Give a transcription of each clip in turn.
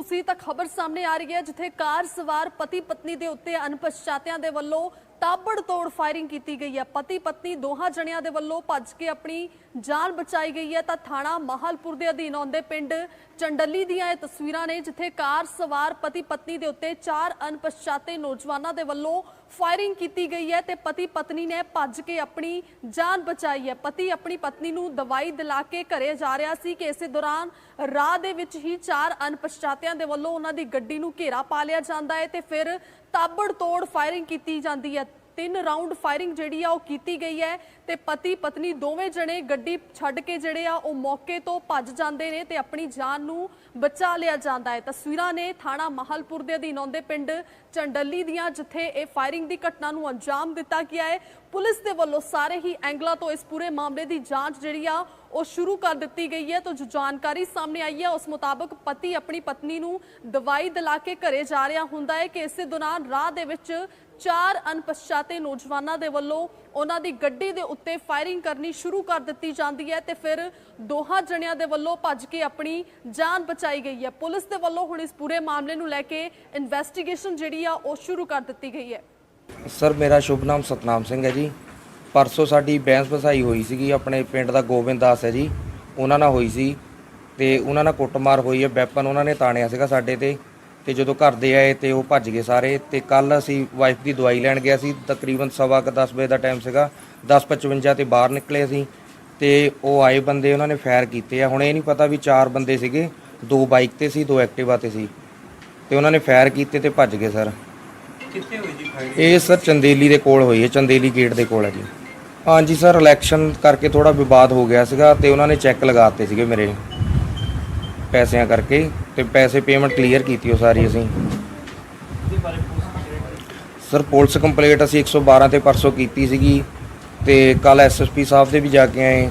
ਤੁਸੀਂ ਤਾਂ ਖਬਰ ਸਾਹਮਣੇ ਆ ਰਹੀ ਹੈ ਜਿੱਥੇ ਕਾਰ ਸਵਾਰ ਪਤੀ ਪਤਨੀ ਦੇ ਉੱਤੇ ਅਣਪਛਾਤਿਆਂ ਦੇ ਵੱਲੋਂ ਤਾਬੜਤੋੜ ਫਾਇਰਿੰਗ ਕੀਤੀ ਗਈ ਹੈ। ਪਤੀ ਪਤਨੀ ਦੋਹਾਂ ਜਣਿਆਂ ਦੇ ਵੱਲੋਂ ਭੱਜ ਕੇ ਆਪਣੀ ਜਾਨ ਬਚਾਈ ਗਈ ਹੈ। ਤਾਂ ਥਾਣਾ ਮਾਹਲਪੁਰ ਦੇ ਅਧੀਨ ਆਉਂਦੇ ਪਿੰਡ ਚੰਡੱਲੀ ਦੀਆਂ ਇਹ ਤਸਵੀਰਾਂ ਨੇ, ਜਿੱਥੇ ਕਾਰ ਸਵਾਰ ਪਤੀ ਪਤਨੀ ਦੇ ਉੱਤੇ ਚਾਰ ਅਣਪਛਾਤੇ ਨੌਜਵਾਨਾਂ ਦੇ ਵੱਲੋਂ ਫਾਇਰਿੰਗ ਕੀਤੀ ਗਈ ਹੈ ਤੇ ਪਤੀ ਪਤਨੀ ਨੇ ਭੱਜ ਕੇ ਆਪਣੀ ਜਾਨ ਬਚਾਈ ਹੈ। ਪਤੀ ਆਪਣੀ ਪਤਨੀ ਨੂੰ ਦਵਾਈ ਦਿਲਾ ਕੇ ਘਰੇ ਜਾ ਰਿਹਾ ਸੀ ਕਿ ਇਸੇ ਦੌਰਾਨ ਰਾਹ ਦੇ ਵਿੱਚ ਹੀ ਚਾਰ ਅਣਪਛਾਤਿਆਂ ਦੇ ਵੱਲੋਂ ਉਹਨਾਂ ਦੀ ਗੱਡੀ ਨੂੰ ਘੇਰਾ ਪਾ ਲਿਆ ਜਾਂਦਾ ਹੈ ਤੇ ਫਿਰ ਤਾਬੜਤੋੜ ਫਾਇਰਿੰਗ ਕੀਤੀ ਜਾਂਦੀ ਹੈ। ਤਿੰਨ ਰਾਉਂਡ ਫਾਇਰਿੰਗ ਜਿਹੜੀ ਆ, ਉਹ ਕੀਤੀ ਗਈ ਹੈ ਤੇ ਪਤੀ ਪਤਨੀ ਦੋਵੇਂ ਜਣੇ ਗੱਡੀ ਛੱਡ ਕੇ ਜਿਹੜੇ ਆ, ਉਹ ਮੌਕੇ ਤੋਂ ਭੱਜ ਜਾਂਦੇ ਨੇ ਤੇ ਆਪਣੀ ਜਾਨ ਨੂੰ ਬਚਾ ਲਿਆ ਜਾਂਦਾ ਹੈ। ਤਸਵੀਰਾਂ ਨੇ ਥਾਣਾ ਮਾਹਲਪੁਰ ਦੇ ਅਧੀਨ ਆਉਂਦੇ ਪਿੰਡ ਚੰਡੱਲੀ ਦੀਆਂ, ਜਿੱਥੇ ਇਹ ਫਾਇਰਿੰਗ ਦੀ ਘਟਨਾ ਨੂੰ ਅੰਜਾਮ ਦਿੱਤਾ ਗਿਆ ਹੈ। ਪੁਲਿਸ ਦੇ ਵੱਲੋਂ ਸਾਰੇ ਹੀ ਐਂਗਲਾਂ ਤੋਂ ਇਸ ਪੂਰੇ ਮਾਮਲੇ ਦੀ ਜਾਂਚ ਜਿਹੜੀ ਆ, ਉਹ ਸ਼ੁਰੂ ਕਰ ਦਿੱਤੀ ਗਈ ਹੈ। ਤਾਂ ਜੋ ਜਾਣਕਾਰੀ ਸਾਹਮਣੇ ਆਈ ਹੈ ਉਸ ਮੁਤਾਬਕ ਪਤੀ ਆਪਣੀ ਪਤਨੀ ਨੂੰ ਦਵਾਈ ਦਿਲਾ ਕੇ ਘਰੇ ਜਾ ਰਿਹਾ ਹੁੰਦਾ ਹੈ ਕਿ ਇਸੇ ਦੌਰਾਨ ਰਾਹ ਦੇ ਵਿੱਚ ਚਾਰ ਅਣਪਛਾਤੇ ਨੌਜਵਾਨਾਂ ਦੇ ਵੱਲੋਂ ਉਹਨਾਂ ਦੀ ਗੱਡੀ ਦੇ ਉੱਤੇ ਫਾਇਰਿੰਗ ਕਰਨੀ ਸ਼ੁਰੂ ਕਰ ਦਿੱਤੀ ਜਾਂਦੀ ਹੈ ਤੇ ਫਿਰ ਦੋਹਾਂ ਜਣਿਆਂ ਦੇ ਵੱਲੋਂ ਭੱਜ ਕੇ ਆਪਣੀ ਜਾਨ ਬਚਾਈ ਗਈ ਹੈ। ਪੁਲਿਸ ਦੇ ਵੱਲੋਂ ਹੁਣ ਇਸ ਪੂਰੇ ਮਾਮਲੇ ਨੂੰ ਲੈ ਕੇ ਇਨਵੈਸਟੀਗੇਸ਼ਨ ਜਿਹੜੀ ਆ, ਉਹ ਸ਼ੁਰੂ ਕਰ ਦਿੱਤੀ ਗਈ ਹੈ। ਸਰ, ਮੇਰਾ ਸ਼ੁਭ ਨਾਮ ਸਤਨਾਮ ਸਿੰਘ ਹੈ ਜੀ। ਪਰਸੋਂ ਸਾਡੀ ਬੈਂਸ ਵਸਾਈ ਹੋਈ ਸੀਗੀ, ਆਪਣੇ ਪਿੰਡ ਦਾ ਗੋਬਿੰਦ ਦਾਸ ਹੈ ਜੀ। ਉਹਨਾਂ ਨਾਲ ਹੋਈ ਸੀ ਤੇ ਉਹਨਾਂ ਨਾਲ ਕੁੱਟਮਾਰ ਹੋਈ ਹੈ, ਵੈਪਨ ਉਹਨਾਂ ਨੇ ਤਾਣਿਆ ਸੀਗਾ ਸਾਡੇ ਤੇ। ਤੇ ਜਦੋਂ ਘਰ ਦੇ ਆਏ ਤੇ ਉਹ ਭੱਜ ਗਏ ਸਾਰੇ ਤੇ ਕੱਲ ਅਸੀਂ ਵਾਈਫ ਦੀ ਦਵਾਈ ਲੈਣ ਗਿਆ ਸੀ ਤਕਰੀਬਨ ਸਵਾ ਕੁ 10 ਵਜੇ ਦਾ ਟਾਈਮ ਸੀਗਾ 10:55 ਤੇ ਬਾਹਰ ਨਿਕਲੇ ਅਸੀਂ ਤੇ ਉਹ ਆਏ ਬੰਦੇ ਉਹਨਾਂ ਨੇ ਫਾਇਰ ਕੀਤੇ ਆ। ਹੁਣ ਇਹ ਨਹੀਂ ਪਤਾ ਵੀ ਚਾਰ ਬੰਦੇ ਸੀਗੇ ਦੋ ਬਾਈਕ ਤੇ ਸੀ ਦੋ ਐਕਟਿਵਾ ਤੇ ਸੀ ਤੇ ਉਹਨਾਂ ਨੇ ਫਾਇਰ ਕੀਤੇ ਤੇ ਭੱਜ ਗਏ ਸਰ ਕਿੱਥੇ ਹੋਈ ਜੀ ਫਾਈਟ ਇਹ ਸਰ ਚੰਦੇਲੀ ਦੇ ਕੋਲ ਹੋਈ ਹੈ ਚੰਦੇਲੀ ਗੇਟ ਦੇ ਕੋਲ ਹੈ ਜੀ। ਹਾਂਜੀ ਸਰ ਇਲੈਕਸ਼ਨ ਕਰਕੇ ਥੋੜਾ ਵਿਵਾਦ ਹੋ ਗਿਆ ਸੀਗਾ ਤੇ ਉਹਨਾਂ ਨੇ ਚੈੱਕ ਲਗਾਤੇ ਸੀਗੇ ਮੇਰੇ ਪੈਸਿਆਂ ਕਰਕੇ। ਤੇ ਪੈਸੇ ਪੇਮੈਂਟ ਕਲੀਅਰ ਕੀਤੀ ਉਹ ਸਾਰੀ ਅਸੀਂ। ਇਹਦੇ police complaint sir police complaint ਅਸੀਂ 112 ਤੇ ਪਰਸੋਂ ਕੀਤੀ ਸੀਗੀ ਤੇ ਕੱਲ ਐਸਐਸਪੀ ਸਾਹਿਬ ਦੇ ਵੀ ਜਾ ਕੇ ਆਏ।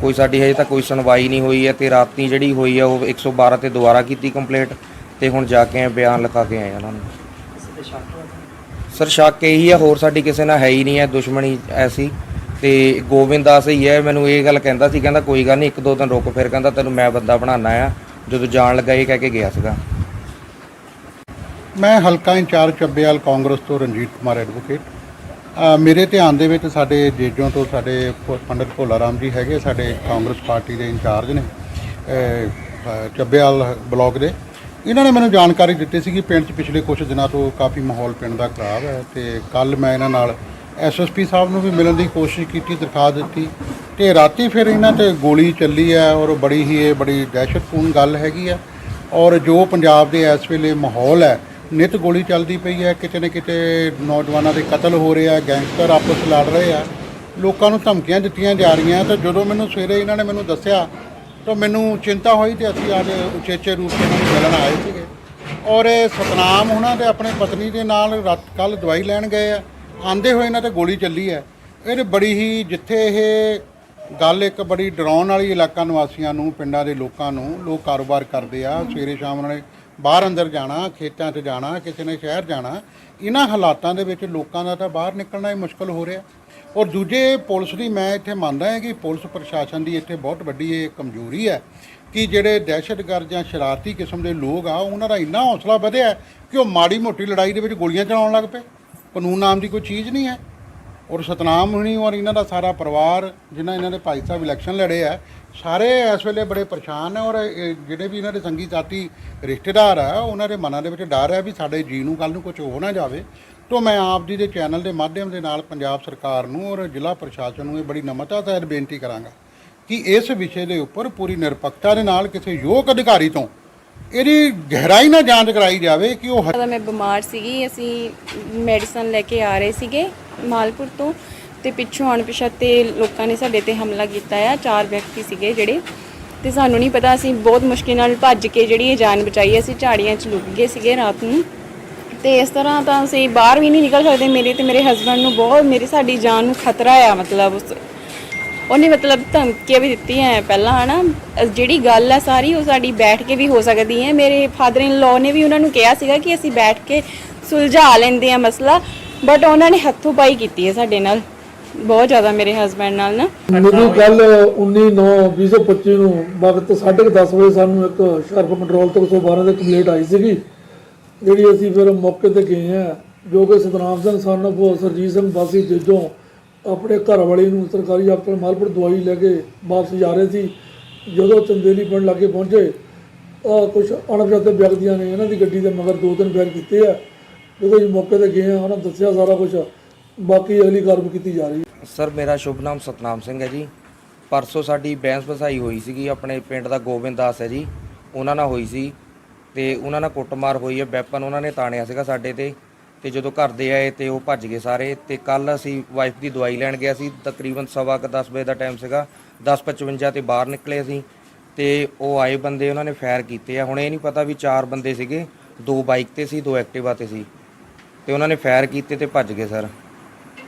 ਕੋਈ ਸਾਡੀ ਹਜੇ ਤੱਕ ਕੋਈ ਸੁਣਵਾਈ ਨਹੀਂ ਹੋਈ ਹੈ ਤੇ ਰਾਤੀ ਜਿਹੜੀ ਹੋਈ ਹੈ ਉਹ 112 ਤੇ ਦੁਬਾਰਾ ਕੀਤੀ ਕੰਪਲੇਂਟ ਤੇ ਹੁਣ ਜਾ ਕੇ ਆਏ, ਬਿਆਨ ਲਿਖਾ ਕੇ ਆਏ ਉਹਨਾਂ ਨੂੰ। ਸਰ ਸ਼ੱਕ ਇਹੀ ਆ, ਹੋਰ ਸਾਡੀ ਕਿਸੇ ਨਾਲ ਹੈ ਹੀ ਨਹੀਂ ਹੈ, ਦੁਸ਼ਮਣੀ ਐਸੀ। ਤੇ ਗੋਬਿੰਦ ਦਾਸ ਹੀ ਹੈ, ਮੈਨੂੰ ਇਹ ਗੱਲ ਕਹਿੰਦਾ ਸੀ, ਕਹਿੰਦਾ ਕੋਈ ਗੱਲ ਨਹੀਂ, ਇੱਕ ਦੋ ਦਿਨ ਰੁਕ ਫਿਰ, ਕਹਿੰਦਾ ਤੈਨੂੰ ਮੈਂ ਬੰਦਾ ਬਣਾਉਣਾ ਆ। ਜਦੋਂ ਜਾਣ ਲੱਗਾ ਇਹ ਕਹਿ ਕੇ ਗਿਆ ਸੀਗਾ। ਮੈਂ ਹਲਕਾ ਇੰਚਾਰਜ ਚੱਬੇਵਾਲ ਕਾਂਗਰਸ ਤੋਂ ਰਣਜੀਤ ਕੁਮਾਰ ਐਡਵੋਕੇਟ ਅ, ਮੇਰੇ ਧਿਆਨ ਦੇ ਵਿੱਚ ਸਾਡੇ ਜੇਜੋਂ ਤੋਂ ਸਾਡੇ ਪ- ਪੰਡਿਤ ਭੋਲਾ ਰਾਮ ਜੀ ਹੈਗੇ ਸਾਡੇ ਕਾਂਗਰਸ ਪਾਰਟੀ ਦੇ ਇੰਚਾਰਜ ਨੇ ਅ, ਅ, ਚੱਬੇਵਾਲ ਬਲਾਕ ਦੇ। ਇਹਨਾਂ ਨੇ ਮੈਨੂੰ ਜਾਣਕਾਰੀ ਦਿੱਤੀ ਸੀ ਕਿ ਪਿੰਡ 'ਚ ਪਿਛਲੇ ਕੁਝ ਦਿਨਾਂ ਤੋਂ ਕਾਫੀ ਮਾਹੌਲ ਪਿੰਡ ਦਾ ਖਰਾਬ ਹੈ ਤੇ ਕੱਲ ਮੈਂ ਇਹਨਾਂ ਨਾਲ ਐਸਐਸਪੀ ਸਾਹਿਬ ਨੂੰ ਵੀ ਮਿਲਣ ਦੀ ਕੋਸ਼ਿਸ਼ ਕੀਤੀ ਦਰਖਾਸਤ ਦਿੱਤੀ ਤੇ ਰਾਤੀ ਫਿਰ ਇਹਨਾਂ ਤੇ ਗੋਲੀ ਚੱਲੀ ਹੈ ਔਰ ਬੜੀ ਹੀ ਇਹ ਬੜੀ ਦਹਿਸ਼ਤਪੂਰਨ ਗੱਲ ਹੈਗੀ ਆ ਔਰ ਜੋ ਪੰਜਾਬ ਦੇ ਇਸ ਵੇਲੇ ਮਾਹੌਲ ਹੈ, ਨਿਤ ਗੋਲੀ ਚੱਲਦੀ ਪਈ ਹੈ, ਕਿਤੇ ਨਾ ਕਿਤੇ ਨੌਜਵਾਨਾਂ ਦੇ ਕਤਲ ਹੋ ਰਹੇ ਆ, ਗੈਂਗਸਟਰ ਆਪਸ ਲੜ ਰਹੇ ਆ, ਲੋਕਾਂ ਨੂੰ ਧਮਕੀਆਂ ਦਿੱਤੀਆਂ ਜਾ ਰਹੀਆਂ ਤਾਂ ਜਦੋਂ ਮੈਨੂੰ ਸਵੇਰੇ ਇਹਨਾਂ ਨੇ ਮੈਨੂੰ ਦੱਸਿਆ ਤਾਂ ਮੈਨੂੰ ਚਿੰਤਾ ਹੋਈ ਤੇ ਅਸੀਂ ਅੱਜ ਉਚੇਚੇ ਰੂਪ 'ਤੇ ਇਹਨਾਂ ਨੂੰ ਮਿਲਣ ਆਏ ਸੀਗੇ ਔਰ ਇਹ ਸਤਨਾਮ ਉਹਨਾਂ ਦੇ ਆਪਣੇ ਪਤਨੀ ਦੇ ਨਾਲ ਰਾਤ ਕੱਲ ਦਵਾਈ ਲੈਣ ਗਏ ਆ ਆਂਦੇ ਹੋਏ ਇਹਨਾਂ ਤੇ ਗੋਲੀ ਚੱਲੀ ਹੈ। ਇਹ ਬੜੀ ਹੀ ਜਿੱਥੇ ਇਹ ਗੱਲ ਇੱਕ ਬੜੀ ਡਰਾਉਣ ਵਾਲੀ ਇਲਾਕਾ ਨਿਵਾਸੀਆਂ ਨੂੰ, ਪਿੰਡਾਂ ਦੇ ਲੋਕਾਂ ਨੂੰ ਲੋਕ ਕਾਰੋਬਾਰ ਕਰਦੇ ਆ। ਸਵੇਰੇ ਸ਼ਾਮ ਉਹਨਾਂ ਨੇ ਬਾਹਰ ਅੰਦਰ ਜਾਣਾ, ਖੇਤਾਂ 'ਚ ਜਾਣਾ, ਕਿਸੇ ਨੇ ਸ਼ਹਿਰ ਜਾਣਾ। ਇਹਨਾਂ ਹਾਲਾਤਾਂ ਦੇ ਵਿੱਚ ਲੋਕਾਂ ਦਾ ਤਾਂ ਬਾਹਰ ਨਿਕਲਣਾ ਹੀ ਮੁਸ਼ਕਲ ਹੋ ਰਿਹਾ। ਔਰ ਦੂਜੇ ਪੁਲਿਸ ਦੀ ਮੈਂ ਇੱਥੇ ਮੰਨਦਾ ਹਾਂ ਕਿ ਪੁਲਿਸ ਪ੍ਰਸ਼ਾਸਨ ਦੀ ਇੱਥੇ ਬਹੁਤ ਵੱਡੀ ਇਹ ਕਮਜ਼ੋਰੀ ਹੈ ਕਿ ਜਿਹੜੇ ਦਹਿਸ਼ਤਗਰਦ ਜਾਂ ਸ਼ਰਾਰਤੀ ਕਿਸਮ ਦੇ ਲੋਕ ਆ, ਉਹਨਾਂ ਦਾ ਇੰਨਾ ਹੌਸਲਾ ਵਧਿਆ ਕਿ ਉਹ ਮਾੜੀ ਮੋਟੀ ਲੜਾਈ ਦੇ ਵਿੱਚ ਗੋਲੀਆਂ ਚਲਾਉਣ ਲੱਗ ਪਏ। ਕਾਨੂੰਨ ਨਾਮ ਦੀ ਕੋਈ ਚੀਜ਼ ਨਹੀਂ ਹੈ। ਔਰ ਸਤਨਾਮ ਹੁਣੀ ਔਰ ਇਹਨਾਂ ਦਾ ਸਾਰਾ ਪਰਿਵਾਰ, ਜਿਨ੍ਹਾਂ ਇਹਨਾਂ ਦੇ ਭਾਈ ਸਾਹਿਬ ਇਲੈਕਸ਼ਨ ਲੜੇ ਆ, ਸਾਰੇ ਇਸ ਵੇਲੇ ਬੜੇ ਪਰੇਸ਼ਾਨ ਹੈ ਔਰ ਜਿਹੜੇ ਵੀ ਇਹਨਾਂ ਦੇ ਸੰਗੀ ਸਾਥੀ ਰਿਸ਼ਤੇਦਾਰ ਆ, ਉਹਨਾਂ ਦੇ ਮਨਾਂ ਦੇ ਵਿੱਚ ਡਰ ਹੈ ਵੀ ਸਾਡੇ ਜੀ ਨੂੰ ਕੱਲ ਨੂੰ ਕੁਝ ਹੋ ਨਾ ਜਾਵੇ। ਤੋਂ ਮੈਂ ਆਪ ਜੀ ਦੇ ਚੈਨਲ ਦੇ ਮਾਧਿਅਮ ਦੇ ਨਾਲ ਪੰਜਾਬ ਸਰਕਾਰ ਨੂੰ ਔਰ ਜ਼ਿਲ੍ਹਾ ਪ੍ਰਸ਼ਾਸਨ ਨੂੰ ਇਹ ਬੜੀ ਨਮਤਾ ਸਹਿਤ ਬੇਨਤੀ ਕਰਾਂਗਾ ਕਿ ਇਸ ਵਿਸ਼ੇ ਦੇ ਉੱਪਰ ਪੂਰੀ ਨਿਰਪੱਖਤਾ ਦੇ ਨਾਲ ਕਿਸੇ ਯੋਗ ਅਧਿਕਾਰੀ ਤੋਂ ਇਹਦੀ ਗਹਿਰਾਈ ਨਾਲ ਜਾਂਚ ਕਰਾਈ ਜਾਵੇ ਕਿ ਉਹ ਜ਼ਿਆਦਾ ਮੈਂ ਬਿਮਾਰ ਸੀਗੀ, ਅਸੀਂ ਮੈਡੀਸਨ ਲੈ ਕੇ ਆ ਰਹੇ ਸੀਗੇ ਮਾਲਪੁਰ ਤੋਂ ਤੇ ਪਿੱਛੋਂ ਅਣਪਛਾਤੇ ਲੋਕਾਂ ਨੇ ਸਾਡੇ ਤੇ ਹਮਲਾ ਕੀਤਾ ਆ, ਚਾਰ ਵਿਅਕਤੀ ਸੀਗੇ ਜਿਹੜੇ। ਤੇ ਸਾਨੂੰ ਨਹੀਂ ਪਤਾ, ਅਸੀਂ ਬਹੁਤ ਮੁਸ਼ਕਿਲ ਨਾਲ ਭੱਜ ਕੇ ਜਿਹੜੀ ਇਹ ਜਾਨ ਬਚਾਈ, ਅਸੀਂ ਝਾੜੀਆਂ 'ਚ ਲੁਕ ਗਏ ਸੀਗੇ ਰਾਤ ਨੂੰ। ਤੇ ਇਸ ਤਰ੍ਹਾਂ ਤਾਂ ਅਸੀਂ ਬਾਹਰ ਵੀ ਨਹੀਂ ਨਿਕਲ ਸਕਦੇ, ਮੇਰੇ ਤੇ ਮੇਰੇ ਹਸਬੰਡ ਨੂੰ ਬਹੁਤ, ਮੇਰੀ ਸਾਡੀ ਜਾਨ ਨੂੰ ਖਤਰਾ ਆ, ਮਤਲਬ ਉਸ ਉਹਨੇ ਮਤਲਬ ਧਮਕੀਆਂ ਵੀ ਦਿੱਤੀਆਂ ਹੈ ਪਹਿਲਾਂ, ਹਨਾ? ਜਿਹੜੀ ਗੱਲ ਹੈ ਸਾਰੀ, ਉਹ ਸਾਡੀ ਬੈਠ ਕੇ ਵੀ ਹੋ ਸਕਦੀ ਹੈ। ਮੇਰੇ ਫਾਦਰ ਇਨ ਲਾਅ ਨੇ ਵੀ ਉਹਨਾਂ ਨੂੰ ਕਿਹਾ ਸੀਗਾ ਕਿ ਅਸੀਂ ਬੈਠ ਕੇ ਸੁਲਝਾ ਲੈਂਦੇ ਆ ਮਸਲਾ ਬਟ ਉਹਨਾਂ ਨੇ ਹੱਥੋਂ ਪਾਈ ਕੀਤੀ ਹੈ ਸਾਡੇ ਨਾਲ। ਬਹੁਤ ਜ਼ਿਆਦਾ ਮੇਰੇ ਹਸਬੰਡ ਨਾਲ ਨਾ। ਮੈਨੂੰ ਕੱਲ 19 9 2025 ਨੂੰ ਵਕਤ 10:30 ਵਜੇ ਸਾਨੂੰ ਇੱਕ ਸ਼ਰਪ ਕੰਟਰੋਲ ਤੋਂ 112 ਦੇ ਕੰਪਲੀਟ ਆਈ ਸੀਗੀ, ਜਿਹੜੀ ਅਸੀਂ ਫਿਰ ਮੌਕੇ ਤੇ ਗਏ ਆ ਜੋ ਕਿ ਸਤਨਾਮ ਸਿੰਘ ਸਨ ਸਰਜੀਤ ਸਿੰਘ ਵਾਸੀ ਜੇਜੋਂ ਆਪਣੇ ਘਰ ਵਾਲੀ ਨੂੰ ਸਰਕਾਰੀ ਹਸਪਤਾਲ ਮਾਲਪੁਰ ਦਵਾਈ ਲੈ ਕੇ ਵਾਪਸ ਜਾ ਰਹੇ ਸੀ। ਜਦੋਂ ਚੰਦੇਲੀ ਪਿੰਡ ਲਾਗੇ ਪਹੁੰਚੇ ਆ ਕੁਝ ਅਣਪਛਾਤੇ ਵਿਅਕਤੀਆਂ ਨੇ ਇਹਨਾਂ ਦੀ ਗੱਡੀ ਦੇ ਮਗਰ ਦੋ ਤਿੰਨ ਫੇਰ ਕੀਤੇ ਆ। ਜਦੋਂ ਅਸੀਂ ਮੌਕੇ ਤੇ ਗਏ ਆ ਉਹਨਾਂ ਦੱਸਿਆ ਸਾਰਾ ਕੁਝ ਬਾਕੀ ਅਗਲੀ ਕਾਰਵਾਈ ਕੀਤੀ ਜਾ ਰਹੀ ਹੈ। ਸਰ, ਮੇਰਾ ਸ਼ੁਭ ਨਾਮ ਸਤਨਾਮ ਸਿੰਘ ਹੈ ਜੀ। ਪਰਸੋਂ ਸਾਡੀ ਬੈਂਸ ਵਸਾਈ ਹੋਈ ਸੀਗੀ, ਆਪਣੇ ਪਿੰਡ ਦਾ ਗੋਬਿੰਦ ਦਾਸ ਹੈ ਜੀ। ਉਹਨਾਂ ਨਾਲ ਹੋਈ ਸੀ ਤੇ ਉਹਨਾਂ ਨਾਲ ਕੁੱਟਮਾਰ ਹੋਈ ਹੈ, ਵੈਪਨ ਉਹਨਾਂ ਨੇ ਤਾਣਿਆ ਸੀਗਾ ਸਾਡੇ ਤੇ। ਤੇ ਜਦੋਂ ਘਰ ਦੇ ਆਏ ਤੇ ਉਹ ਭੱਜ ਗਏ ਸਾਰੇ ਤੇ ਕੱਲ ਅਸੀਂ ਵਾਈਫ ਦੀ ਦਵਾਈ ਲੈਣ ਗਿਆ ਸੀ ਤਕਰੀਬਨ ਸਵਾ ਕੁ 10 ਵਜੇ ਦਾ ਟਾਈਮ ਸੀਗਾ 10:55 ਤੇ ਬਾਹਰ ਨਿਕਲੇ ਅਸੀਂ ਤੇ ਉਹ ਆਏ ਬੰਦੇ ਉਹਨਾਂ ਨੇ ਫਾਇਰ ਕੀਤੇ ਆ। ਹੁਣ ਇਹ ਨਹੀਂ ਪਤਾ ਵੀ ਚਾਰ ਬੰਦੇ ਸੀਗੇ ਦੋ ਬਾਈਕ ਤੇ ਸੀ ਦੋ ਐਕਟਿਵਾ ਤੇ ਸੀ। ਤੇ ਉਹਨਾਂ ਨੇ ਫਾਇਰ ਕੀਤੇ ਤੇ ਭੱਜ ਗਏ ਸਰ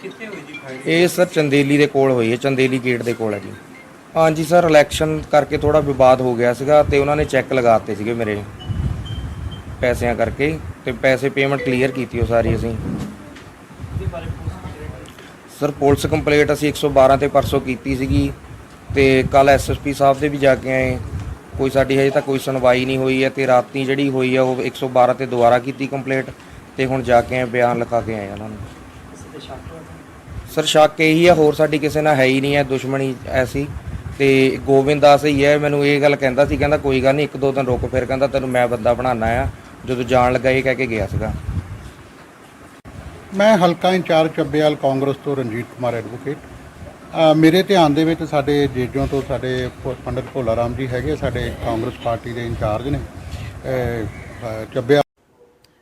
ਕਿੱਥੇ ਹੋਈ ਜੀ ਫਾਇਰਿੰਗ ਇਹ ਸਰ ਚੰਦੇਲੀ ਦੇ ਕੋਲ ਹੋਈ ਹੈ ਚੰਦੇਲੀ ਗੇਟ ਦੇ ਕੋਲ ਹੈ ਜੀ। ਹਾਂਜੀ ਸਰ ਇਲੈਕਸ਼ਨ ਕਰਕੇ ਥੋੜਾ ਵਿਵਾਦ ਹੋ ਗਿਆ ਸੀਗਾ ਤੇ ਉਹਨਾਂ ਨੇ ਚੈੱਕ ਲਗਾਤੇ ਸੀਗੇ ਮੇਰੇ। ਪੈਸਿਆਂ ਕਰਕੇ ਤੇ ਪੈਸੇ ਪੇਮੈਂਟ ਕਲੀਅਰ ਕੀਤੀ ਉਹ ਸਾਰੀ ਅਸੀਂ। ਉਹਦੇ police complaint sir police complaint ਅਸੀਂ 112 ਤੇ ਪਰਸੋਂ ਕੀਤੀ ਸੀਗੀ ਤੇ ਕੱਲ ਐਸਐਸਪੀ ਸਾਹਿਬ ਦੇ ਵੀ ਜਾ ਕੇ ਆਏ। ਕੋਈ ਸਾਡੀ ਹਜੇ ਤੱਕ ਕੋਈ ਸੁਣਵਾਈ ਨਹੀਂ ਹੋਈ ਹੈ ਤੇ ਰਾਤੀ ਜਿਹੜੀ ਹੋਈ ਹੈ ਉਹ 112 ਤੇ ਦੁਬਾਰਾ ਕੀਤੀ ਕੰਪਲੇਂਟ ਤੇ ਹੁਣ ਜਾ ਕੇ ਆਏ, ਬਿਆਨ ਲਿਖਾ ਕੇ ਆਏ ਉਹਨਾਂ ਨੂੰ। ਸਰ ਸ਼ੱਕ ਇਹੀ ਹੈ ਹੋਰ ਸਾਡੀ ਕਿਸੇ ਨਾਲ ਹੈ ਹੀ ਨਹੀਂ ਹੈ, ਦੁਸ਼ਮਣੀ ਐਸੀ। ਤੇ ਗੋਬਿੰਦ ਦਾਸ ਹੀ ਹੈ, ਮੈਨੂੰ ਇਹ ਗੱਲ ਕਹਿੰਦਾ ਸੀ, ਕਹਿੰਦਾ ਕੋਈ ਗੱਲ ਨਹੀਂ, ਇੱਕ ਦੋ ਦਿਨ ਰੁਕ ਫਿਰ, ਕਹਿੰਦਾ ਤੈਨੂੰ ਮੈਂ ਬੰਦਾ ਬਣਾਉਣਾ ਆ। ਜਦੋਂ ਜਾਣ ਲੱਗਾ ਇਹ ਕਹਿ ਕੇ ਗਿਆ ਸੀਗਾ। ਮੈਂ ਹਲਕਾ ਇੰਚਾਰਜ ਚੱਬੇਵਾਲ ਕਾਂਗਰਸ ਤੋਂ ਰਣਜੀਤ ਕੁਮਾਰ ਐਡਵੋਕੇਟ ਅ, ਮੇਰੇ ਧਿਆਨ ਦੇ ਵਿੱਚ ਸਾਡੇ ਜੇਜੋਂ ਤੋਂ ਸਾਡੇ ਪ- ਪੰਡਿਤ ਭੋਲਾ ਰਾਮ ਜੀ ਹੈਗੇ ਸਾਡੇ ਕਾਂਗਰਸ ਪਾਰਟੀ ਦੇ ਇੰਚਾਰਜ ਨੇ। ਅ, ਅ, ਚੱਬੇਵਾਲ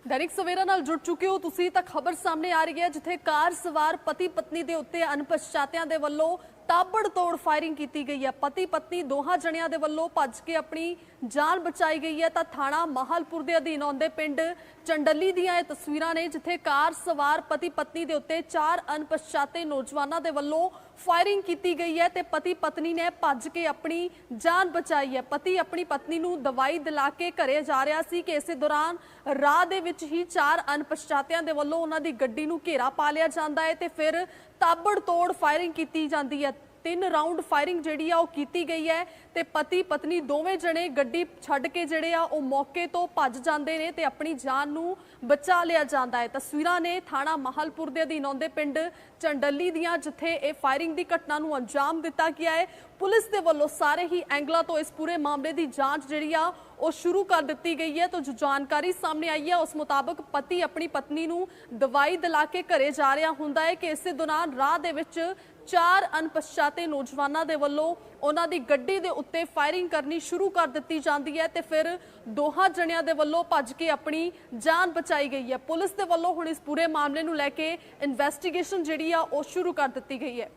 ਦੈਨਿਕ ਸਵੇਰਾ ਨਾਲ ਜੁੜ ਚੁੱਕੇ ਹੋ ਤੁਸੀਂ ਤਾਂ ਖਬਰ ਸਾਹਮਣੇ ਆ ਰਹੀ ਹੈ ਜਿੱਥੇ ਕਾਰ ਸਵਾਰ ਪਤੀ ਪਤਨੀ ਦੇ ਉੱਤੇ ਅਣਪਛਾਤਿਆਂ ਦੇ ਵੱਲੋਂ ਤਾਬੜਤੋੜ ਫਾਇਰਿੰਗ ਕੀਤੀ ਗਈ ਹੈ। ਪਤੀ ਪਤਨੀ ਦੋਹਾਂ ਜਣਿਆਂ ਦੇ ਵੱਲੋਂ ਭੱਜ ਕੇ ਆਪਣੀ ਜਾਨ ਬਚਾਈ ਗਈ ਹੈ। ਤਾਂ ਥਾਣਾ ਮਾਹਲਪੁਰ ਦੇ ਅਧੀਨ ਆਉਂਦੇ ਪਿੰਡ ਚੰਡੱਲੀ ਦੀਆਂ ਇਹ ਤਸਵੀਰਾਂ ਨੇ, ਜਿੱਥੇ ਕਾਰ ਸਵਾਰ ਪਤੀ ਪਤਨੀ ਦੇ ਉੱਤੇ ਚਾਰ ਅਣਪਛਾਤੇ ਨੌਜਵਾਨਾਂ ਦੇ ਵੱਲੋਂ ਫਾਇਰਿੰਗ ਕੀਤੀ ਗਈ ਹੈ ਤੇ ਪਤੀ ਪਤਨੀ ਨੇ ਭੱਜ ਕੇ ਆਪਣੀ ਜਾਨ ਬਚਾਈ ਹੈ। ਪਤੀ ਆਪਣੀ ਪਤਨੀ ਨੂੰ ਦਵਾਈ ਦਿਲਾ ਕੇ ਘਰੇ ਜਾ ਰਿਹਾ ਸੀ ਕਿ ਇਸੇ ਦੌਰਾਨ ਰਾਹ ਦੇ ਵਿੱਚ ਹੀ ਚਾਰ ਅਣਪਛਾਤਿਆਂ ਦੇ ਵੱਲੋਂ ਉਹਨਾਂ ਦੀ ਗੱਡੀ ਨੂੰ ਘੇਰਾ ਪਾ ਲਿਆ ਜਾਂਦਾ ਹੈ ਤੇ ਫਿਰ ਤਾਬੜ ਤੋੜ ਫਾਇਰਿੰਗ ਕੀਤੀ ਜਾਂਦੀ ਹੈ। ਤਿੰਨ ਰਾਉਂਡ ਫਾਇਰਿੰਗ ਜਿਹੜੀ ਆ ਉਹ ਕੀਤੀ ਗਈ ਹੈ ਤੇ ਪਤੀ ਪਤਨੀ ਦੋਵੇਂ ਜਣੇ ਗੱਡੀ ਛੱਡ ਕੇ ਜਿਹੜੇ ਆ ਉਹ ਮੌਕੇ ਤੋਂ ਭੱਜ ਜਾਂਦੇ ਨੇ ਤੇ ਆਪਣੀ ਜਾਨ ਨੂੰ ਬਚਾ ਲਿਆ ਜਾਂਦਾ ਹੈ। ਤਸਵੀਰਾਂ ਨੇ ਥਾਣਾ ਮਾਹਲਪੁਰ ਦੇ ਅਧੀਨ ਆਉਂਦੇ ਪਿੰਡ ਚੰਡੱਲੀ ਦੀਆਂ, ਜਿੱਥੇ ਇਹ ਫਾਇਰਿੰਗ ਦੀ ਘਟਨਾ ਨੂੰ ਅੰਜਾਮ ਦਿੱਤਾ ਗਿਆ ਹੈ। ਪੁਲਿਸ ਦੇ ਵੱਲੋਂ ਸਾਰੇ ਹੀ ਐਂਗਲਾਂ ਤੋਂ ਇਸ ਪੂਰੇ ਮਾਮਲੇ ਦੀ ਜਾਂਚ ਜਿਹੜੀ ਆ ਉਹ ਸ਼ੁਰੂ ਕਰ ਦਿੱਤੀ ਗਈ ਹੈ। ਤਾਂ ਜੋ ਜਾਣਕਾਰੀ ਸਾਹਮਣੇ ਆਈ ਹੈ, ਉਸ ਮੁਤਾਬਕ ਪਤੀ ਆਪਣੀ ਪਤਨੀ ਨੂੰ ਦਵਾਈ ਦਿਲਾ ਕੇ ਘਰੇ ਜਾ ਰਿਹਾ ਹੁੰਦਾ ਹੈ ਕਿ ਇਸੇ ਦੌਰਾਨ ਰਾਹ ਦੇ ਵਿੱਚ ਚਾਰ ਅਣਪਛਾਤੇ ਨੌਜਵਾਨਾਂ ਦੇ ਵੱਲੋਂ ਉਹਨਾਂ ਦੀ ਗੱਡੀ ਦੇ ਉੱਤੇ ਫਾਇਰਿੰਗ ਕਰਨੀ ਸ਼ੁਰੂ ਕਰ ਦਿੱਤੀ ਜਾਂਦੀ ਹੈ ਤੇ ਫਿਰ ਦੋਹਾਂ ਜਣਿਆਂ ਦੇ ਵੱਲੋਂ ਭੱਜ ਕੇ ਆਪਣੀ ਜਾਨ ਬਚਾਈ ਗਈ ਹੈ। ਪੁਲਿਸ ਦੇ ਵੱਲੋਂ ਹੁਣ ਇਸ ਪੂਰੇ ਮਾਮਲੇ ਨੂੰ ਲੈ ਕੇ ਇਨਵੈਸਟੀਗੇਸ਼ਨ ਜਿਹੜੀ ਆ, ਉਹ ਸ਼ੁਰੂ ਕਰ ਦਿੱਤੀ ਗਈ ਹੈ।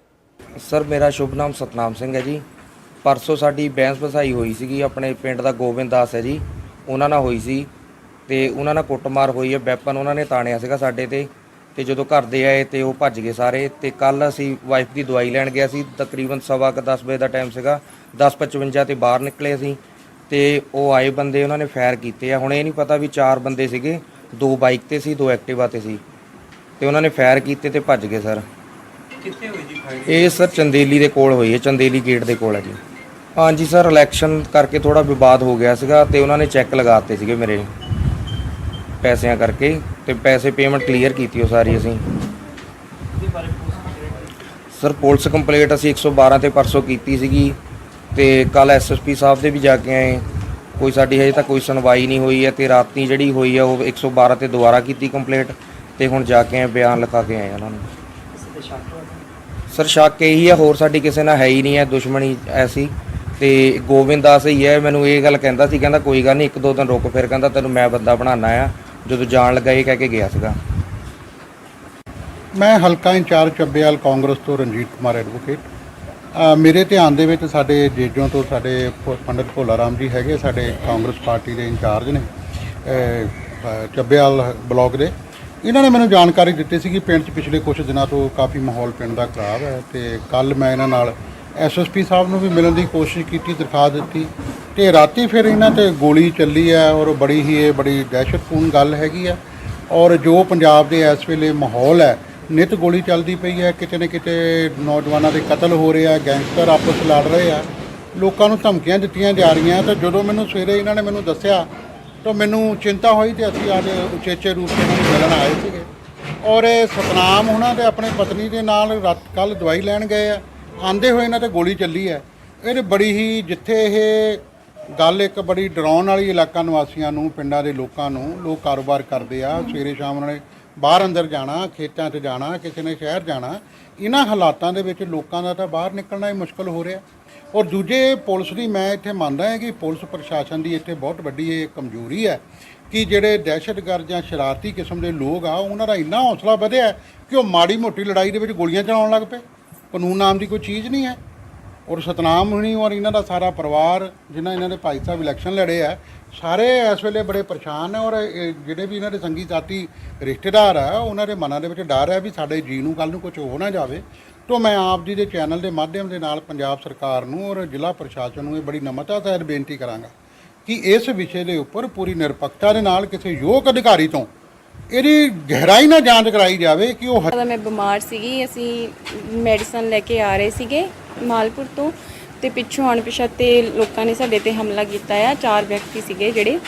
ਸਰ, ਮੇਰਾ ਸ਼ੁਭ ਨਾਮ ਸਤਨਾਮ ਸਿੰਘ ਹੈ ਜੀ। ਪਰਸੋਂ ਸਾਡੀ ਬੈਂਸ ਵਸਾਈ ਹੋਈ ਸੀਗੀ, ਆਪਣੇ ਪਿੰਡ ਦਾ ਗੋਬਿੰਦ ਦਾਸ ਹੈ ਜੀ। ਉਹਨਾਂ ਨਾਲ ਹੋਈ ਸੀ ਤੇ ਉਹਨਾਂ ਨਾਲ ਕੁੱਟਮਾਰ ਹੋਈ ਹੈ, ਵੈਪਨ ਉਹਨਾਂ ਨੇ ਤਾਣਿਆ ਸੀਗਾ ਸਾਡੇ ਤੇ। ਤੇ ਜਦੋਂ ਘਰ ਦੇ ਆਏ ਤੇ ਉਹ ਭੱਜ ਗਏ ਸਾਰੇ ਤੇ ਕੱਲ ਅਸੀਂ ਵਾਈਫ ਦੀ ਦਵਾਈ ਲੈਣ ਗਿਆ ਸੀ ਤਕਰੀਬਨ ਸਵਾ ਕੁ 10 ਵਜੇ ਦਾ ਟਾਈਮ ਸੀਗਾ 10:55 ਤੇ ਬਾਹਰ ਨਿਕਲੇ ਅਸੀਂ ਤੇ ਉਹ ਆਏ ਬੰਦੇ ਉਹਨਾਂ ਨੇ ਫਾਇਰ ਕੀਤੇ ਆ। ਹੁਣ ਇਹ ਨਹੀਂ ਪਤਾ ਵੀ ਚਾਰ ਬੰਦੇ ਸੀਗੇ ਦੋ ਬਾਈਕ ਤੇ ਸੀ ਦੋ ਐਕਟਿਵਾ ਤੇ ਸੀ। ਤੇ ਉਹਨਾਂ ਨੇ ਫਾਇਰ ਕੀਤੇ ਤੇ ਭੱਜ ਗਏ ਸਰ ਕਿੱਥੇ ਹੋਈ ਜੀ ਫਾਇਰਿੰਗ ਇਹ ਸਰ ਚੰਦੇਲੀ ਦੇ ਕੋਲ ਹੋਈ ਹੈ ਚੰਦੇਲੀ ਗੇਟ ਦੇ ਕੋਲ ਹੈ ਜੀ। ਹਾਂਜੀ ਸਰ ਇਲੈਕਸ਼ਨ ਕਰਕੇ ਥੋੜਾ ਵਿਵਾਦ ਹੋ ਗਿਆ ਸੀਗਾ ਤੇ ਉਹਨਾਂ ਨੇ ਚੈੱਕ ਲਗਾਤੇ ਸੀਗੇ ਮੇਰੇ ਪੈਸਿਆਂ ਕਰਕੇ। ਤੇ ਪੈਸੇ ਪੇਮੈਂਟ ਕਲੀਅਰ ਕੀਤੀ ਉਹ ਸਾਰੀ ਅਸੀਂ। ਉਹਦੇ police complaint sir police complaint ਅਸੀਂ 112 ਤੇ ਪਰਸੋਂ ਕੀਤੀ ਸੀਗੀ ਤੇ ਕੱਲ ਐਸਐਸਪੀ ਸਾਹਿਬ ਦੇ ਵੀ ਜਾ ਕੇ ਆਏ। ਕੋਈ ਸਾਡੀ ਹਜੇ ਤੱਕ ਕੋਈ ਸੁਣਵਾਈ ਨਹੀਂ ਹੋਈ ਹੈ ਤੇ ਰਾਤੀ ਜਿਹੜੀ ਹੋਈ ਹੈ ਉਹ 112 ਤੇ ਦੁਬਾਰਾ ਕੀਤੀ ਕੰਪਲੇਂਟ ਤੇ ਹੁਣ ਜਾ ਕੇ ਆਏ, ਬਿਆਨ ਲਿਖਾ ਕੇ ਆਏ ਉਹਨਾਂ ਨੂੰ। ਸਰ ਸ਼ੱਕ ਇਹੀ ਹੈ ਹੋਰ ਸਾਡੀ ਕਿਸੇ ਨਾਲ ਹੈ ਹੀ ਨਹੀਂ ਹੈ, ਦੁਸ਼ਮਣੀ ਐਸੀ। ਤੇ ਗੋਬਿੰਦ ਦਾਸ ਹੀ ਹੈ, ਮੈਨੂੰ ਇਹ ਗੱਲ ਕਹਿੰਦਾ ਸੀ, ਕਹਿੰਦਾ ਕੋਈ ਗੱਲ ਨਹੀਂ, ਇੱਕ ਦੋ ਦਿਨ ਰੁਕ ਫਿਰ, ਕਹਿੰਦਾ ਤੈਨੂੰ ਮੈਂ ਬੰਦਾ ਬਣਾਉਣਾ ਆ। ਜਦੋਂ ਜਾਣ ਲੱਗਾ ਇਹ ਕਹਿ ਕੇ ਗਿਆ ਸੀਗਾ। ਮੈਂ ਹਲਕਾ ਇੰਚਾਰਜ ਚੱਬੇਵਾਲ ਕਾਂਗਰਸ ਤੋਂ ਰਣਜੀਤ ਕੁਮਾਰ ਐਡਵੋਕੇਟ ਅ, ਮੇਰੇ ਧਿਆਨ ਦੇ ਵਿੱਚ ਸਾਡੇ ਜੇਜੋਂ ਤੋਂ ਸਾਡੇ ਪ- ਪੰਡਿਤ ਭੋਲਾ ਰਾਮ ਜੀ ਹੈਗੇ ਸਾਡੇ ਕਾਂਗਰਸ ਪਾਰਟੀ ਦੇ ਇੰਚਾਰਜ ਨੇ ਅ, ਅ, ਚੱਬੇਵਾਲ ਬਲਾਕ ਦੇ। ਇਹਨਾਂ ਨੇ ਮੈਨੂੰ ਜਾਣਕਾਰੀ ਦਿੱਤੀ ਸੀ ਕਿ ਪਿੰਡ 'ਚ ਪਿਛਲੇ ਕੁਝ ਦਿਨਾਂ ਤੋਂ ਕਾਫੀ ਮਾਹੌਲ ਪਿੰਡ ਦਾ ਖਰਾਬ ਹੈ ਤੇ ਕੱਲ ਮੈਂ ਇਹਨਾਂ ਨਾਲ ਐਸਐਸਪੀ ਸਾਹਿਬ ਨੂੰ ਵੀ ਮਿਲਣ ਦੀ ਕੋਸ਼ਿਸ਼ ਕੀਤੀ, ਦਰਖਾਸਤ ਦਿੱਤੀ ਤੇ ਰਾਤੀ ਫਿਰ ਇਹਨਾਂ ਤੇ ਗੋਲੀ ਚੱਲੀ ਹੈ ਔਰ ਬੜੀ ਹੀ ਇਹ ਬੜੀ ਦਹਿਸ਼ਤਪੂਰਨ ਗੱਲ ਹੈਗੀ ਆ ਔਰ ਜੋ ਪੰਜਾਬ ਦੇ ਇਸ ਵੇਲੇ ਮਾਹੌਲ ਹੈ, ਨਿਤ ਗੋਲੀ ਚੱਲਦੀ ਪਈ ਹੈ, ਕਿਤੇ ਨਾ ਕਿਤੇ ਨੌਜਵਾਨਾਂ ਦੇ ਕਤਲ ਹੋ ਰਹੇ ਆ, ਗੈਂਗਸਟਰ ਆਪਸ ਲੜ ਰਹੇ ਆ, ਲੋਕਾਂ ਨੂੰ ਧਮਕੀਆਂ ਦਿੱਤੀਆਂ ਜਾ ਰਹੀਆਂ ਤਾਂ ਜਦੋਂ ਮੈਨੂੰ ਸਵੇਰੇ ਇਹਨਾਂ ਨੇ ਮੈਨੂੰ ਦੱਸਿਆ ਤਾਂ ਮੈਨੂੰ ਚਿੰਤਾ ਹੋਈ ਤੇ ਅਸੀਂ ਅੱਜ ਉਚੇਚੇ ਰੂਪ 'ਤੇ ਇਹਨਾਂ ਨੂੰ ਮਿਲਣ ਆਏ ਸੀਗੇ ਔਰ ਇਹ ਸਤਨਾਮ ਉਹਨਾਂ ਦੇ ਆਪਣੇ ਪਤਨੀ ਦੇ ਨਾਲ ਰਾਤ ਕੱਲ ਦਵਾਈ ਲੈਣ ਗਏ ਆ ਆਂਦੇ ਹੋਏ ਇਹਨਾਂ ਤੇ ਗੋਲੀ ਚੱਲੀ ਹੈ। ਇਹਦੇ ਬੜੀ ਹੀ ਜਿੱਥੇ ਇਹ ਗੱਲ ਇੱਕ ਬੜੀ ਡਰਾਉਣ ਵਾਲੀ ਇਲਾਕਾ ਨਿਵਾਸੀਆਂ ਨੂੰ, ਪਿੰਡਾਂ ਦੇ ਲੋਕਾਂ ਨੂੰ ਲੋਕ ਕਾਰੋਬਾਰ ਕਰਦੇ ਆ। ਸਵੇਰੇ ਸ਼ਾਮ ਉਹਨਾਂ ਨੇ ਬਾਹਰ ਅੰਦਰ ਜਾਣਾ, ਖੇਤਾਂ 'ਚ ਜਾਣਾ, ਕਿਸੇ ਨੇ ਸ਼ਹਿਰ ਜਾਣਾ। ਇਹਨਾਂ ਹਾਲਾਤਾਂ ਦੇ ਵਿੱਚ ਲੋਕਾਂ ਦਾ ਤਾਂ ਬਾਹਰ ਨਿਕਲਣਾ ਹੀ ਮੁਸ਼ਕਲ ਹੋ ਰਿਹਾ। ਔਰ ਦੂਜੇ ਪੁਲਿਸ ਦੀ ਮੈਂ ਇੱਥੇ ਮੰਨਦਾ ਹਾਂ ਕਿ ਪੁਲਿਸ ਪ੍ਰਸ਼ਾਸਨ ਦੀ ਇੱਥੇ ਬਹੁਤ ਵੱਡੀ ਇਹ ਕਮਜ਼ੋਰੀ ਹੈ ਕਿ ਜਿਹੜੇ ਦਹਿਸ਼ਤਗਰਦ ਜਾਂ ਸ਼ਰਾਰਤੀ ਕਿਸਮ ਦੇ ਲੋਕ ਆ, ਉਹਨਾਂ ਦਾ ਇੰਨਾ ਹੌਸਲਾ ਵਧਿਆ ਕਿ ਉਹ ਮਾੜੀ ਮੋਟੀ ਲੜਾਈ ਦੇ ਵਿੱਚ ਗੋਲੀਆਂ ਚਲਾਉਣ ਲੱਗ ਪਏ। ਕਾਨੂੰਨ ਨਾਮ ਦੀ ਕੋਈ ਚੀਜ਼ ਨਹੀਂ ਹੈ। ਔਰ ਸਤਨਾਮ ਹੁਣੀ ਔਰ ਇਹਨਾਂ ਦਾ ਸਾਰਾ ਪਰਿਵਾਰ, ਜਿਨ੍ਹਾਂ ਇਹਨਾਂ ਦੇ ਭਾਈ ਸਾਹਿਬ ਇਲੈਕਸ਼ਨ ਲੜੇ ਆ, ਸਾਰੇ ਇਸ ਵੇਲੇ ਬੜੇ ਪਰੇਸ਼ਾਨ ਹੈ ਔਰ ਜਿਹੜੇ ਵੀ ਇਹਨਾਂ ਦੇ ਸੰਗੀ ਸਾਥੀ ਰਿਸ਼ਤੇਦਾਰ ਆ, ਉਹਨਾਂ ਦੇ ਮਨਾਂ ਦੇ ਵਿੱਚ ਡਰ ਹੈ ਵੀ ਸਾਡੇ ਜੀ ਨੂੰ ਕੱਲ ਨੂੰ ਕੁਝ ਹੋ ਨਾ ਜਾਵੇ। ਤੋਂ ਮੈਂ ਆਪ ਜੀ ਦੇ ਚੈਨਲ ਦੇ ਮਾਧਿਅਮ ਦੇ ਨਾਲ ਪੰਜਾਬ ਸਰਕਾਰ ਨੂੰ ਔਰ ਜ਼ਿਲ੍ਹਾ ਪ੍ਰਸ਼ਾਸਨ ਨੂੰ ਇਹ ਬੜੀ ਨਮਤਾ ਸਹਿਤ ਬੇਨਤੀ ਕਰਾਂਗਾ ਕਿ ਇਸ ਵਿਸ਼ੇ ਦੇ ਉੱਪਰ ਪੂਰੀ ਨਿਰਪੱਖਤਾ ਦੇ ਨਾਲ ਕਿਸੇ ਯੋਗ ਅਧਿਕਾਰੀ ਤੋਂ ਇਹਦੀ ਗਹਿਰਾਈ ਨਾਲ ਜਾਂਚ ਕਰਾਈ ਜਾਵੇ ਕਿ ਉਹ ਜ਼ਿਆਦਾ ਮੈਂ ਬਿਮਾਰ ਸੀਗੀ, ਅਸੀਂ ਮੈਡੀਸਨ ਲੈ ਕੇ ਆ ਰਹੇ ਸੀਗੇ ਮਾਲਪੁਰ ਤੋਂ ਤੇ ਪਿੱਛੋਂ ਅਣਪਛਾਤੇ ਲੋਕਾਂ ਨੇ ਸਾਡੇ ਤੇ ਹਮਲਾ ਕੀਤਾ ਆ, ਚਾਰ ਵਿਅਕਤੀ ਸੀਗੇ ਜਿਹੜੇ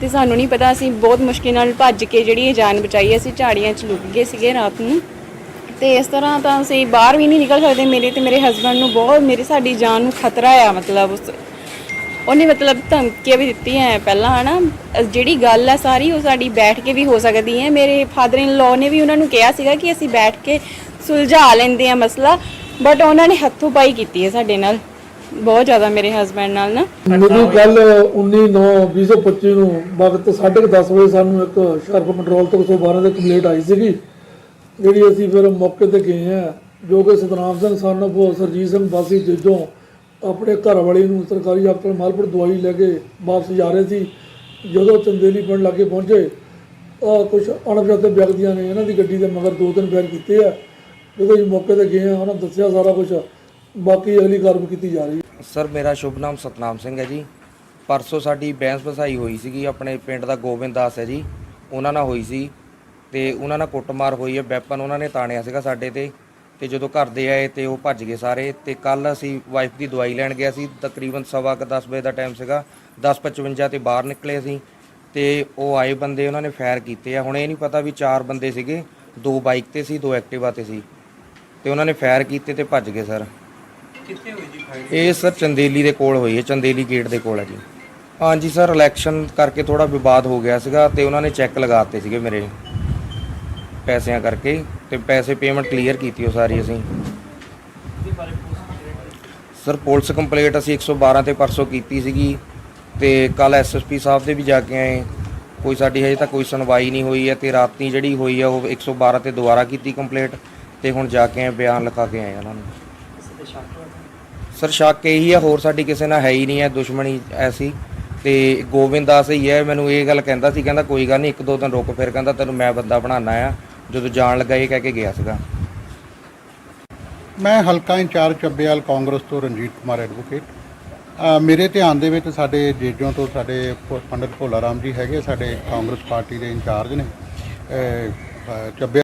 ਤੇ ਸਾਨੂੰ ਨਹੀਂ ਪਤਾ, ਅਸੀਂ ਬਹੁਤ ਮੁਸ਼ਕਿਲ ਨਾਲ ਭੱਜ ਕੇ ਜਿਹੜੀ ਇਹ ਜਾਨ ਬਚਾਈ, ਅਸੀਂ ਝਾੜੀਆਂ 'ਚ ਲੁਕ ਗਏ ਸੀਗੇ ਰਾਤ ਨੂੰ ਤੇ ਇਸ ਤਰ੍ਹਾਂ ਤਾਂ ਅਸੀਂ ਬਾਹਰ ਵੀ ਨਹੀਂ ਨਿਕਲ ਸਕਦੇ, ਮੇਰੇ ਤੇ ਮੇਰੇ ਹਸਬੰਡ ਨੂੰ ਬਹੁਤ, ਮੇਰੀ ਸਾਡੀ ਜਾਨ ਨੂੰ ਖਤਰਾ ਆ, ਮਤਲਬ ਉਸ ਉਹਨੇ ਮਤਲਬ ਧਮਕੀਆਂ ਵੀ ਦਿੱਤੀਆਂ ਹੈ ਪਹਿਲਾਂ, ਹਨਾ? ਜਿਹੜੀ ਗੱਲ ਹੈ ਸਾਰੀ, ਉਹ ਸਾਡੀ ਬੈਠ ਕੇ ਵੀ ਹੋ ਸਕਦੀ ਹੈ। ਮੇਰੇ ਫਾਦਰ ਇਨ ਲਾਅ ਨੇ ਵੀ ਉਹਨਾਂ ਨੂੰ ਕਿਹਾ ਸੀਗਾ ਕਿ ਅਸੀਂ ਬੈਠ ਕੇ ਸੁਲਝਾ ਲੈਂਦੇ ਆ ਮਸਲਾ ਬਟ ਉਹਨਾਂ ਨੇ ਹੱਥੋਂ ਪਾਈ ਕੀਤੀ ਹੈ ਸਾਡੇ ਨਾਲ। ਬਹੁਤ ਜ਼ਿਆਦਾ ਮੇਰੇ ਹਸਬੰਡ ਨਾਲ ਨਾ। ਮੇਰੀ ਕੱਲ 19/9/2025 ਨੂੰ ਵਕਤ 10:30 ਵਜੇ ਸਾਨੂੰ ਇੱਕ ਸ਼ਰਪ ਕੰਟਰੋਲ ਤੋਂ 112 ਦੇ ਕੰਪਲੇਂਟ ਆਈ ਸੀਗੀ, ਜਿਹੜੀ ਅਸੀਂ ਫਿਰ ਮੌਕੇ ਤੇ ਗਏ ਆ ਜੋ ਕਿ ਸਤਨਾਮ ਸਿੰਘ ਸਨ ਉਹ ਸਰਜੀਤ ਸਿੰਘ ਵਾਸੀ ਜੇਜੋਂ ਆਪਣੇ ਘਰ ਵਾਲੀ ਨੂੰ ਸਰਕਾਰੀ ਹਸਪਤਾਲ ਮਾਲਪੁਰ ਦਵਾਈ ਲੈ ਕੇ ਵਾਪਸ ਜਾ ਰਹੇ ਸੀ। ਜਦੋਂ ਚੰਦੇਲੀ ਪਿੰਡ ਲਾਗੇ ਪਹੁੰਚੇ ਆ ਕੁਝ ਅਣਪਛਾਤੇ ਵਿਅਕਤੀਆਂ ਨੇ ਇਹਨਾਂ ਦੀ ਗੱਡੀ ਦੇ ਮਗਰ ਦੋ ਤਿੰਨ ਫੈਰ ਕੀਤੇ ਆ। ਜਦੋਂ ਅਸੀਂ ਮੌਕੇ ਤੇ ਗਏ ਆ ਉਹਨਾਂ ਨੇ ਦੱਸਿਆ ਸਾਰਾ ਕੁਝ ਬਾਕੀ ਅਗਲੀ ਕਾਰਵਾਈ ਕੀਤੀ ਜਾ ਰਹੀ ਹੈ। ਸਰ, ਮੇਰਾ ਸ਼ੁਭ ਨਾਮ ਸਤਨਾਮ ਸਿੰਘ ਹੈ ਜੀ। ਪਰਸੋਂ ਸਾਡੀ ਬੈਂਸ ਵਸਾਈ ਹੋਈ ਸੀਗੀ, ਆਪਣੇ ਪਿੰਡ ਦਾ ਗੋਬਿੰਦ ਦਾਸ ਹੈ ਜੀ। ਉਹਨਾਂ ਨਾਲ ਹੋਈ ਸੀ ਤੇ ਉਹਨਾਂ ਨਾਲ ਕੁੱਟਮਾਰ ਹੋਈ ਹੈ, ਵੈਪਨ ਉਹਨਾਂ ਨੇ ਤਾਣਿਆ ਸੀਗਾ ਸਾਡੇ ਤੇ। ਤੇ ਜਦੋਂ ਘਰ ਦੇ ਆਏ ਤੇ ਉਹ ਭੱਜ ਗਏ ਸਾਰੇ ਤੇ ਕੱਲ ਅਸੀਂ ਵਾਈਫ ਦੀ ਦਵਾਈ ਲੈਣ ਗਿਆ ਸੀ ਤਕਰੀਬਨ ਸਵਾ ਕੁ 10 ਵਜੇ ਦਾ ਟਾਈਮ ਸੀਗਾ 10:55 ਤੇ ਬਾਹਰ ਨਿਕਲੇ ਅਸੀਂ ਤੇ ਉਹ ਆਏ ਬੰਦੇ ਉਹਨਾਂ ਨੇ ਫਾਇਰ ਕੀਤੇ ਆ। ਹੁਣ ਇਹ ਨਹੀਂ ਪਤਾ ਵੀ ਚਾਰ ਬੰਦੇ ਸੀਗੇ ਦੋ ਬਾਈਕ ਤੇ ਸੀ ਦੋ ਐਕਟਿਵਾ ਤੇ ਸੀ ਤੇ ਉਹਨਾਂ ਨੇ ਫਾਇਰ ਕੀਤੇ ਤੇ ਭੱਜ ਗਏ ਸਰ ਕਿੱਥੇ ਹੋਈ ਜੀ ਫਾਇਰਿੰਗ ਇਹ ਸਰ ਚੰਦੇਲੀ ਦੇ ਕੋਲ ਹੋਈ ਹੈ ਚੰਦੇਲੀ ਗੇਟ ਦੇ ਕੋਲ ਹੈ ਜੀ। ਹਾਂਜੀ ਸਰ ਇਲੈਕਸ਼ਨ ਕਰਕੇ ਥੋੜਾ ਵਿਵਾਦ ਹੋ ਗਿਆ ਸੀਗਾ ਤੇ ਉਹਨਾਂ ਨੇ ਚੈੱਕ ਲਗਾਤੇ ਸੀਗੇ ਮੇਰੇ ਪੈਸਿਆਂ ਕਰਕੇ। ਤੇ ਪੈਸੇ ਪੇਮੈਂਟ ਕਲੀਅਰ ਕੀਤੀ ਉਹ ਸਾਰੀ ਅਸੀਂ। ਇਹਦੇ police complaint sir police complaint ਅਸੀਂ 112 ਤੇ ਪਰਸੋਂ ਕੀਤੀ ਸੀਗੀ ਤੇ ਕੱਲ ਐਸਐਸਪੀ ਸਾਹਿਬ ਦੇ ਵੀ ਜਾ ਕੇ ਆਏ। ਕੋਈ ਸਾਡੀ ਹਜੇ ਤੱਕ ਕੋਈ ਸੁਣਵਾਈ ਨਹੀਂ ਹੋਈ ਹੈ ਤੇ ਰਾਤੀ ਜਿਹੜੀ ਹੋਈ ਆ, ਉਹ 112 ਤੇ ਦੁਬਾਰਾ ਕੀਤੀ ਕੰਪਲੇਂਟ ਤੇ ਹੁਣ ਜਾ ਕੇ ਆਏ, ਬਿਆਨ ਲਿਖਾ ਕੇ ਆਏ ਉਹਨਾਂ ਨੂੰ। ਸਰ ਸ਼ੱਕ ਇਹੀ ਆ, ਹੋਰ ਸਾਡੀ ਕਿਸੇ ਨਾਲ ਹੈ ਹੀ ਨਹੀਂ ਹੈ, ਦੁਸ਼ਮਣੀ ਐਸੀ। ਤੇ ਗੋਬਿੰਦ ਦਾਸ ਹੀ ਹੈ, ਮੈਨੂੰ ਇਹ ਗੱਲ ਕਹਿੰਦਾ ਸੀ, ਕਹਿੰਦਾ ਕੋਈ ਗੱਲ ਨਹੀਂ, ਇੱਕ ਦੋ ਦਿਨ ਰੁਕ ਫਿਰ, ਕਹਿੰਦਾ ਤੈਨੂੰ ਮੈਂ ਬੰਦਾ ਬਣਾਉਣਾ ਆ। ਜਦੋਂ ਜਾਣ ਲੱਗਾ ਇਹ ਕਹਿ ਕੇ ਗਿਆ ਸੀਗਾ। ਮੈਂ ਹਲਕਾ ਇੰਚਾਰਜ ਚੱਬੇਵਾਲ ਕਾਂਗਰਸ ਤੋਂ ਰਣਜੀਤ ਕੁਮਾਰ ਐਡਵੋਕੇਟ ਅ, ਮੇਰੇ ਧਿਆਨ ਦੇ ਵਿੱਚ ਸਾਡੇ ਜੇਜੋਂ ਤੋਂ ਸਾਡੇ ਪ- ਪੰਡਿਤ ਭੋਲਾ ਰਾਮ ਜੀ ਹੈਗੇ ਸਾਡੇ ਕਾਂਗਰਸ ਪਾਰਟੀ ਦੇ ਇੰਚਾਰਜ ਨੇ। ਅ, ਅ, ਚੱਬੇ